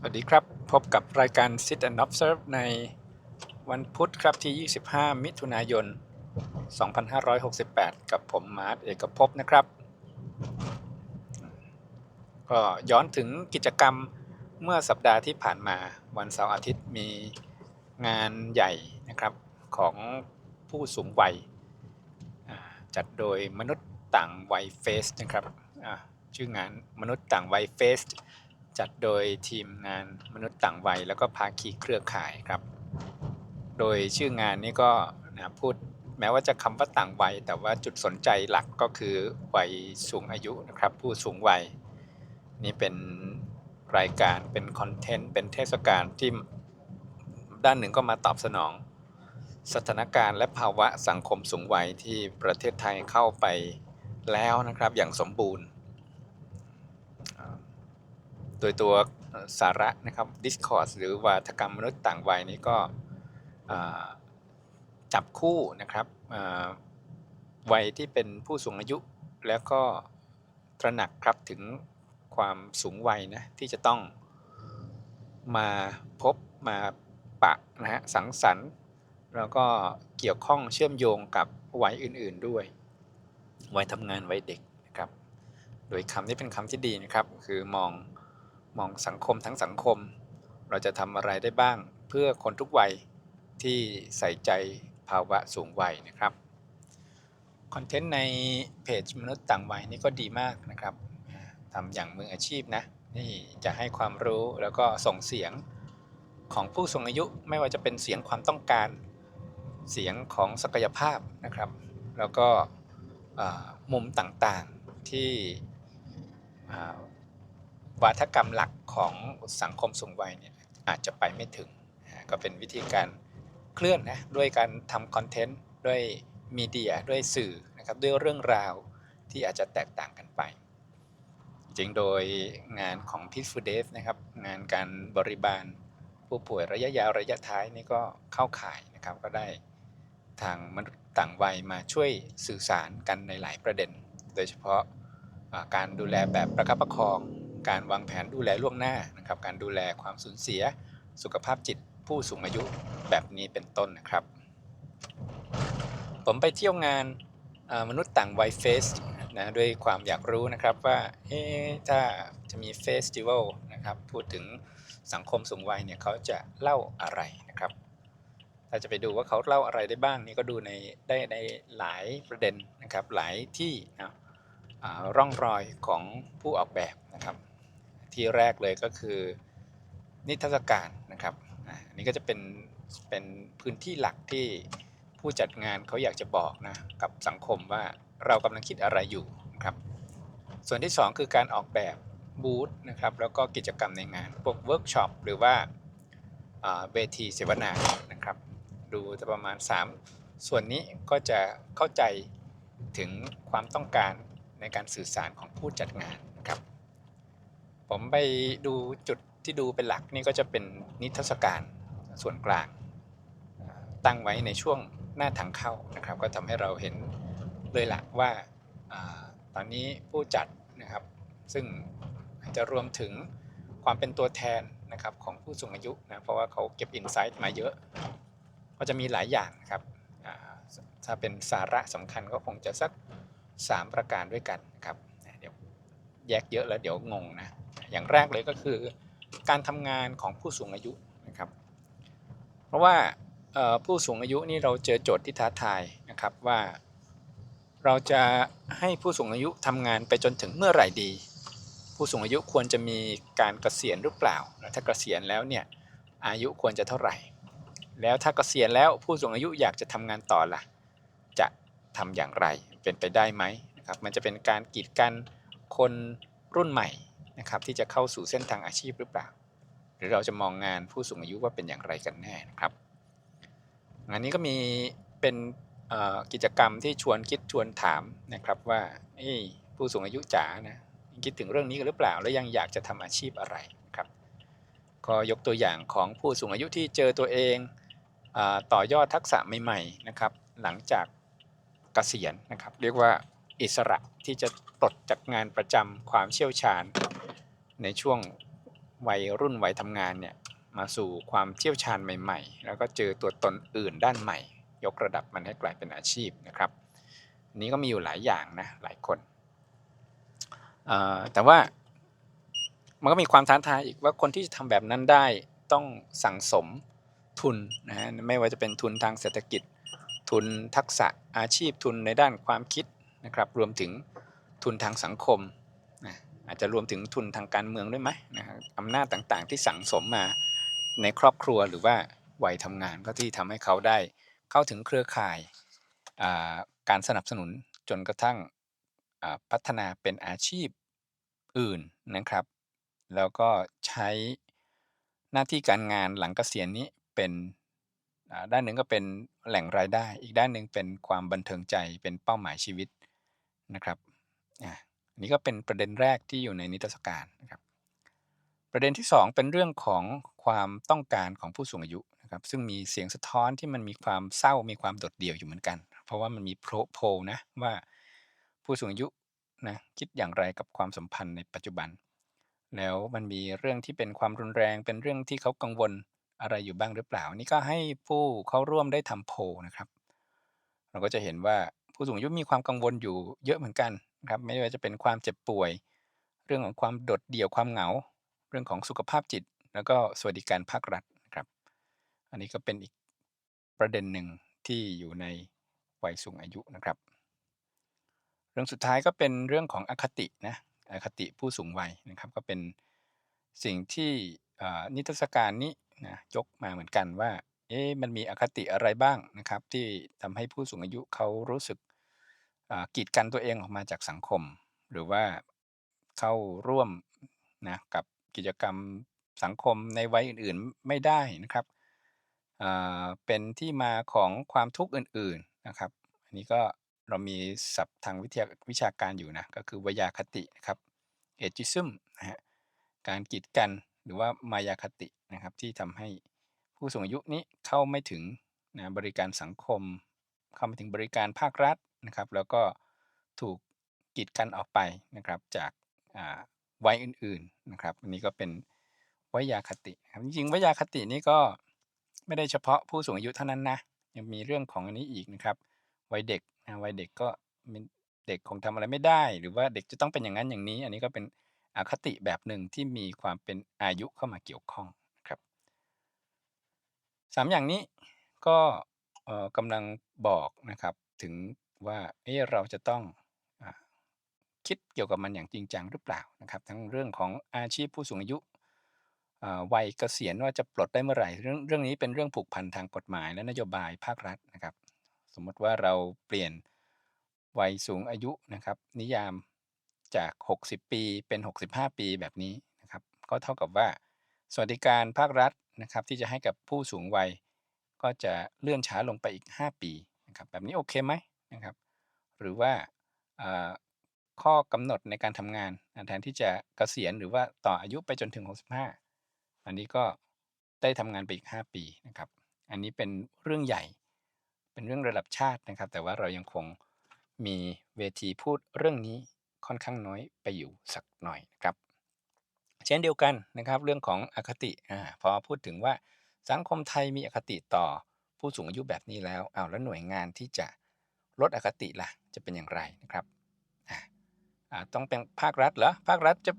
สวัสดีครับ พบกับรายการ Sit and Observe ในวันพุธครับที่ 25 มิถุนายน 2568 กับผมมาร์ทเอกภพนะครับ ก็ย้อนถึงกิจกรรมเมื่อสัปดาห์ที่ผ่านมาวันเสาร์อาทิตย์มีงานใหญ่นะครับของผู้สูงวัย จัดโดยมนุษย์ต่างวัยเฟสนะครับชื่องานมนุษย์ต่างวัยเฟส จัดโดยทีมงานมนุษย์ต่างวัย แล้วก็ภาคีเครือข่ายครับ โดยชื่องานนี้ก็นะพูดแม้ว่าจะคำว่าต่างวัย แต่ว่าจุดสนใจหลักก็คือวัยสูงอายุนะครับ ผู้สูงวัย นี่เป็นรายการเป็นคอนเทนต์เป็นเทศกาลที่ด้านหนึ่งก็มาตอบสนอง สถานการณ์และภาวะสังคมสูงวัยที่ประเทศไทยเข้าไปแล้วนะครับอย่างสมบูรณ์ โดยตัวสาระนะครับ Discourse หรือวาทกรรมมนุษย์ต่างวัยนี้ก็จับคู่นะครับวัยที่เป็นผู้สูงอายุ แล้วก็ตระหนักครับถึงความสูงวัยนะที่จะต้องมาพบมาปะนะฮะสังสรรค์ แล้วก็เกี่ยวข้องเชื่อมโยงกับวัยอื่นๆด้วย วัยทำงานวัยเด็กนะครับ โดยคำนี้เป็นคำที่ดีนะครับ คือมอง มองสังคมทั้งสังคม เราจะทำอะไรได้บ้างเพื่อคนทุกวัยที่ใส่ใจภาวะสูงวัยนะครับคอนเทนต์ในเพจมนุษย์ต่างวัยนี่ก็ดีมากนะครับทำอย่างมืออาชีพนะนี่จะให้ความรู้แล้วก็ส่งเสียงของผู้สูงอายุไม่ว่าจะเป็นเสียงความต้องการ เสียงของศักยภาพนะครับ แล้วก็มุมต่างๆที่ วาทกรรมหลักของสังคมสูงวัยเนี่ยอาจจะไปไม่ถึง ก็เป็นวิธีการเคลื่อนนะด้วยการทำคอนเทนต์ด้วยมีเดียด้วยสื่อนะครับด้วยเรื่องราวที่อาจจะแตกต่างกันไป จริงโดยงานของ Peaceful Days นะครับงานการบริบาลผู้ป่วยระยะยาวระยะท้ายนี่ก็เข้าข่ายนะครับก็ได้ทางมนุษย์ต่างวัยมาช่วยสื่อสารกันในหลายประเด็น โดยเฉพาะการดูแลแบบประคับประคอง การวางแผนดูแลล่วงหน้านะครับ การดูแลความสูญเสีย สุขภาพจิตผู้สูงอายุแบบนี้เป็นต้นนะครับ ผมไปเที่ยวงานมนุษย์ต่างวัยเฟสนะด้วยความอยากรู้นะครับว่าเอ๊ถ้าจะมีเฟสติวัลนะครับพูดถึงสังคมสูงวัยเนี่ยเขาจะเล่าอะไรนะครับ ถ้าจะไปดูว่าเขาเล่าอะไรได้บ้างนี่ก็ดูในได้ในหลายประเด็นนะครับหลายที่นะร่องรอยของผู้ออกแบบนะครับ ที่แรกเลยก็คือนิทรรศการนะครับอันนี้ก็จะเป็นเป็นพื้นที่หลักที่ผู้จัดงานเขาอยากจะบอกนะกับสังคมว่าเรากำลังคิดอะไรอยู่นะครับ ส่วนที่ 2 คือการออกแบบบูธนะครับแล้วก็กิจกรรมในงานพวกเวิร์กช็อปหรือว่าเวทีเสวนานะครับ ดูจะประมาณ 3 ส่วนนี้ก็จะเข้าใจถึงความต้องการในการสื่อสารของผู้จัดงาน ผมไปดูจุดที่ดูเป็นหลักนี่ก็จะเป็นนิทรรศการส่วนกลาง ตั้งไว้ในช่วงหน้าทางเข้านะครับ ก็ทำให้เราเห็นเลยหลักว่าตอนนี้ผู้จัดนะครับ ซึ่งอาจจะรวมถึงความเป็นตัวแทนนะครับของผู้สูงอายุนะเพราะว่าเขาเก็บอินไซต์มาเยอะ ก็จะมีหลายอย่างครับถ้าเป็นสาระสำคัญก็คงจะสัก 3 ประการด้วยกันนะครับเดี๋ยวแยกเยอะแล้วเดี๋ยวงงนะ อย่างแรกเลยก็คือ การทำงานของผู้สูงอายุนะครับ เพราะว่าผู้สูงอายุนี่เราเจอโจทย์ที่ท้าทายนะครับว่า เราจะให้ผู้สูงอายุทำงานไปจนถึงเมื่อไหร่ดี ผู้สูงอายุควรจะมีการเกษียณหรือเปล่า ถ้าเกษียณแล้วเนี่ยอายุควรจะเท่าไหร่ แล้วถ้าเกษียณแล้วผู้สูงอายุอยากจะทำงานต่อล่ะ จะทำอย่างไรเป็นไปได้ไหมนะครับมันจะเป็นการกีดกันคนรุ่นใหม่ นะครับที่จะเข้าสู่เส้นทางอาชีพหรือเปล่า หรือเราจะมองงานผู้สูงอายุว่าเป็นอย่างไรกันแน่นะครับ งานนี้ก็มีเป็นกิจกรรมที่ชวนคิดชวนถามนะครับว่าผู้สูงอายุจ๋านะคิดถึงเรื่องนี้กันหรือเปล่า แล้วยังอยากจะทำอาชีพอะไรครับ ก็ยกตัวอย่างของผู้สูงอายุที่เจอตัวเองอต่อยอดทักษะใหม่ๆนะครับ หลังจากเกษียณนะครับ เรียกว่า อิสระที่จะปลดจากงานประจำความเชี่ยวชาญ ในช่วงวัยรุ่นวัยทำงานเนี่ยมาสู่ความเชี่ยวชาญใหม่ ๆ แล้วก็เจอตัวตนอื่นด้านใหม่ ยกระดับมันให้กลายเป็นอาชีพนะครับนี้ก็มีอยู่หลายอย่างนะหลายคนแต่ว่ามันก็มีความท้าทายอีกว่าคนที่จะทำแบบนั้นได้ต้องสั่งสมทุนนะไม่ว่าจะเป็นทุนทางเศรษฐกิจ ทุนทักษะอาชีพทุนในด้านความคิด นะครับรวมถึงทุนทางสังคมนะอาจจะรวมถึงทุนทางการเมืองด้วยไหมนะครับอำนาจต่างๆ ที่สั่งสมมาในครอบครัวหรือว่าวัยทำงานก็ที่ทำให้เขาได้เข้าถึงเครือข่ายาการสนับสนุนจนกระทั่งพัฒนาเป็นอาชีพอื่นนะครับ แล้วก็ใช้หน้าที่การงานหลังเกษียณนี้เป็นด้านหนึ่งก็เป็นแหล่งรายได้ อีกด้านหนึ่งเป็นความบันเทิงใจเป็นเป้าหมายชีวิต นะครับอันนี้ก็เป็นประเด็นแรกที่อยู่ในนิทรรศการนะครับ ประเด็นที่ 2 เป็นเรื่องของความต้องการของผู้สูงอายุนะครับ ซึ่งมีเสียงสะท้อนที่มันมีความเศร้ามีความโดดเดี่ยวอยู่เหมือนกัน เพราะว่ามันมีโพลโพนะว่าผู้สูงอายุนะคิดอย่างไรกับความสัมพันธ์ในปัจจุบัน แล้วมันมีเรื่องที่เป็นความรุนแรง เป็นเรื่องที่เขากังวลอะไรอยู่บ้างหรือเปล่า นี่ก็ให้ผู้เข้าร่วมได้ทำโพลนะครับ เราก็จะเห็นว่า ผู้สูงอายุมีความกังวลอยู่เยอะเหมือนกันครับไม่ว่าจะเป็นความเจ็บป่วย เรื่องของความโดดเดี่ยวความเหงา เรื่องของสุขภาพจิต แล้วก็สวัสดิการภาครัฐนะครับ อันนี้ก็เป็นอีกประเด็นหนึ่งที่อยู่ในวัยสูงอายุนะครับ เรื่องสุดท้ายก็เป็นเรื่องของอคตินะอคติผู้สูงวัยนะครับก็เป็นสิ่งที่นิทรรศการนี้นะยกมาเหมือนกันว่าเอ๊ะมันมีอคติอะไรบ้างนะครับ ที่ทำให้ผู้สูงอายุเขารู้สึก กีดกันตัวเองออกมาจากสังคม หรือว่าเข้าร่วมนะกับกิจกรรมสังคมในวัยอื่นๆไม่ได้นะครับอ่าเป็นที่มาของความทุกข์อื่นๆนะครับ อันนี้ก็เรามีศัพท์ทางวิทยาวิชาการอยู่นะ ก็คือวยาคตินะครับเอจิซึมนะฮะการกีดกันหรือว่ามายาคตินะครับ ที่ทำให้ผู้สูงอายุนี้เข้าไม่ถึงนะบริการสังคม เข้าไม่ถึงบริการภาครัฐ นะครับ แล้วก็ถูกกีดกันออกไปนะครับจากวัยอื่นๆนะครับอันนี้ก็เป็นวยาคติครับจริงๆวยาคตินี้ก็ไม่ได้เฉพาะผู้สูงอายุเท่านั้นนะยังมีเรื่องของอันนี้อีกนะครับวัยเด็กนะวัยเด็กก็เด็กคงทำอะไรไม่ได้ หรือว่าเด็กจะต้องเป็นอย่างนั้นอย่างนี้ อันนี้ก็เป็นอคติแบบหนึ่งที่มีความเป็นอายุเข้ามาเกี่ยวข้องนะครับสามอย่างนี้ก็กำลังบอกนะครับถึง ว่าเอ๊ะเราจะต้องอคิดเกี่ยวกับมันอย่างจริงจังหรือเปล่านะครับ ทั้งเรื่องของอาชีพผู้สูงอายุวัยเกษียณว่าจะปลดได้เมื่อไหร่เรื่องเรื่องนี้เป็นเรื่องผูกพันทางกฎหมายและนโยบายภาครัฐนะครับ สมมติว่าเราเปลี่ยนวัยสูงอายุนะครับ นิยามจาก 60 ปีเป็น 65 ปีแบบนี้นะครับ ก็เท่ากับว่า สวัสดิการภาครัฐนะครับ ที่จะให้กับผู้สูงวัย ก็จะเลื่อนช้าลงไปอีก 5 ปีนะครับ แบบนี้โอเคไหม นะครับ หรือว่าข้อกำหนดในการทำงานแทนที่จะเกษียณหรือว่าต่ออายุไปจนถึง 65 อันนี้ก็ได้ทำงานไปอีก 5 ปีนะครับ อันนี้เป็นเรื่องใหญ่ เป็นเรื่องระดับชาตินะครับ แต่ว่าเรายังคงมีเวทีพูดเรื่องนี้ค่อนข้างน้อยไปอยู่สักหน่อยนะครับ เช่นเดียวกันนะครับเรื่องของอคติอาพอพูดถึงว่าสังคมไทยมีอคติต่อผู้สูงอายุแบบนี้แล้วเอาแล้วหน่วยงานที่จะ ลดอคติล่ะจะเป็นอย่างไรนะครับต้องเป็นภาครัฐเหรอภาครัฐจะ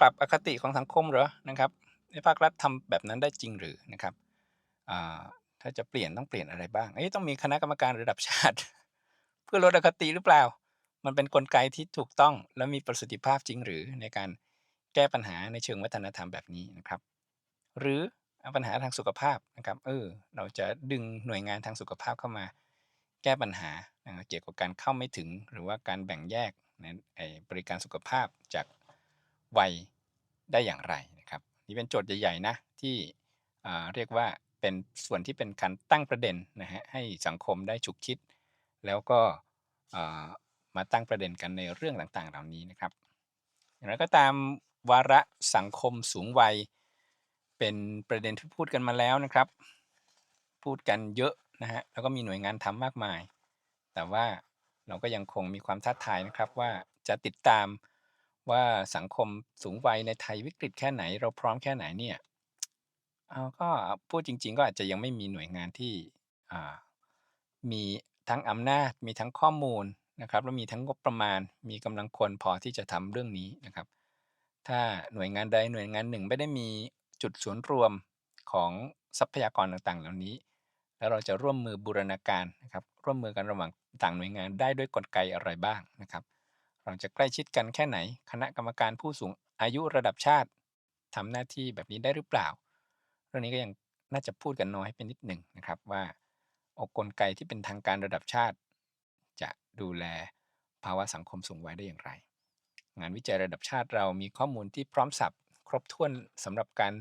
ปรับอคติของสังคมเหรอนะครับให้ภาครัฐทำแบบนั้นได้จริงหรือนะครับถ้าจะเปลี่ยนต้องเปลี่ยนอะไรบ้างเอ้ต้องมีคณะกรรมการระดับชาติ เพื่อลดอคติหรือเปล่า มันเป็นนกลไกที่ถูกต้องและมีประสิทธิภาพจริงหรือในการแก้ปัญหาในเชิงวัฒนธรรมแบบนี้นะครับ หรือปัญหาทางสุขภาพนะครับ เออ เราจะดึงหน่วยงานทางสุขภาพเข้ามา แก้ปัญหาเกี่ยวกับการเข้าไม่ถึงหรือว่าการแบ่งแยกบริการสุขภาพจากวัยได้อย่างไรนะครับ นี่เป็นโจทย์ใหญ่ๆนะที่เรียกว่าเป็นส่วนที่เป็นการตั้งประเด็นนะฮะให้สังคมได้ฉุกคิด แล้วก็มาตั้งประเด็นกันในเรื่องต่างๆ เหล่านี้นะครับ อย่างไรก็ตามวาระสังคมสูงวัย เป็นประเด็นที่พูดกันมาแล้วนะครับ พูดกันเยอะ นะฮะแล้วก็มีหน่วยงานทำมากมาย แต่ว่าเราก็ยังคงมีความท้าทายนะครับว่าจะติดตามว่าสังคมสูงวัยในไทยวิกฤตแค่ไหน เราพร้อมแค่ไหนเนี่ยเอาก็พูดจริง ๆ ก็อาจจะยังไม่มีหน่วยงานที่มีทั้งอำนาจ มีทั้งข้อมูลนะครับแล้วมีทั้งงบประมาณ มีกำลังคนพอที่จะทำเรื่องนี้นะครับ ถ้าหน่วยงานใดหน่วยงานหนึ่งไม่ได้มีจุดศูนย์รวมของทรัพยากรต่างๆ เหล่านี้ แล้วเราจะร่วมมือบูรณาการนะครับร่วมมือกันระหว่างต่างหน่วยงานได้ด้วยกลไกอะไรบ้างนะครับ เราจะใกล้ชิดกันแค่ไหน คณะกรรมการผู้สูงอายุระดับชาติทำหน้าที่แบบนี้ได้หรือเปล่า เรื่องนี้ก็ยังน่าจะพูดกันน้อยไปนิดหนึ่งนะครับว่าอกกลไกที่เป็นทางการระดับชาติ จะดูแลภาวะสังคมสูงวัยได้อย่างไร งานวิจัยระดับชาติเรามีข้อมูลที่พร้อมสับครบถ้วนสำหรับการ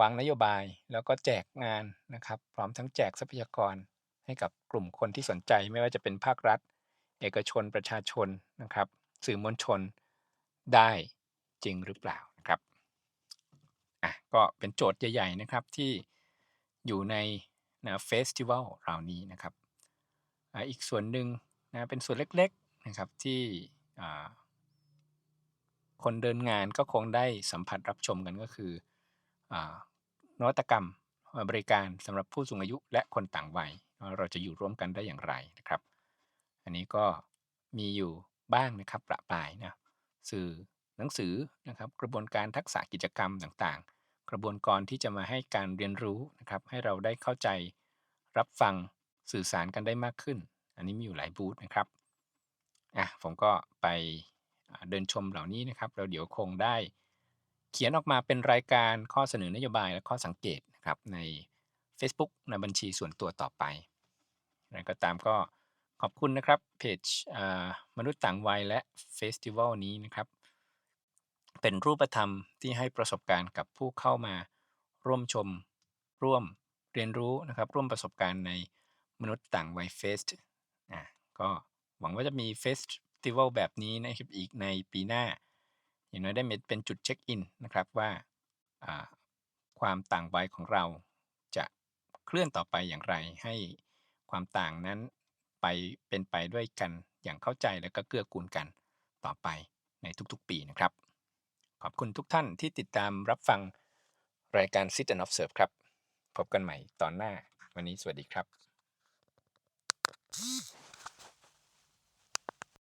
วางนโยบายแล้วก็แจกงานนะครับ พร้อมทั้งแจกทรัพยากรให้กับกลุ่มคนที่สนใจไม่ว่าจะเป็นภาครัฐ เอกชนประชาชนนะครับ สื่อมวลชนได้จริงหรือเปล่านะครับอะก็เป็นโจทย์ใหญ่ๆนะครับที่อยู่ในนะเฟสติวัลเหล่านี้นะครับอะอีกส่วนหนึ่งนะเป็นส่วนเล็กๆนะครับที่อ่าคนเดินงานก็คงได้สัมผัสรับชมกันก็คือ นวัตกรรมบริการสำหรับผู้สูงอายุและคนต่างวัย เราจะอยู่ร่วมกันได้อย่างไรนะครับ อันนี้ก็มีอยู่บ้างนะครับประปรายนะสื่อหนังสือนะครับ กระบวนการทักษะกิจกรรมต่างๆ กระบวนการที่จะมาให้การเรียนรู้นะครับ ให้เราได้เข้าใจรับฟังสื่อสารกันได้มากขึ้น อันนี้มีอยู่หลายบูธนะครับอะผมก็ไปเดินชมเหล่านี้นะครับแล้วเดี๋ยวคงได้ เขียนออกมาเป็นรายการข้อเสนอนโยบายและข้อสังเกตนะครับใน Facebook ในบัญชีส่วนตัวต่อไปอะไรก็ตามก็ขอบคุณนะครับเพจมนุษย์ต่างวัยและเฟสติวัลนี้นะครับ เป็นรูปธรรมที่ให้ประสบการณ์กับผู้เข้ามาร่วมชมร่วมเรียนรู้นะครับ ร่วมประสบการณ์ในมนุษย์ต่างวัยเฟสอะก็หวังว่าจะมีเฟสติวัลแบบนี้นะครับอีกในปีหน้า อย่างน้อยได้เป็นจุดเช็คอินนะครับว่าความต่างวัยของเราจะเคลื่อนต่อไปอย่างไร ให้ความต่างนั้นไปเป็นไปด้วยกันอย่างเข้าใจและก็เกื้อกูลกันต่อไปในทุกๆปีนะครับ ขอบคุณทุกท่านที่ติดตามรับฟังรายการ Sit and Observe ครับ พบกันใหม่ตอนหน้า วันนี้สวัสดีครับ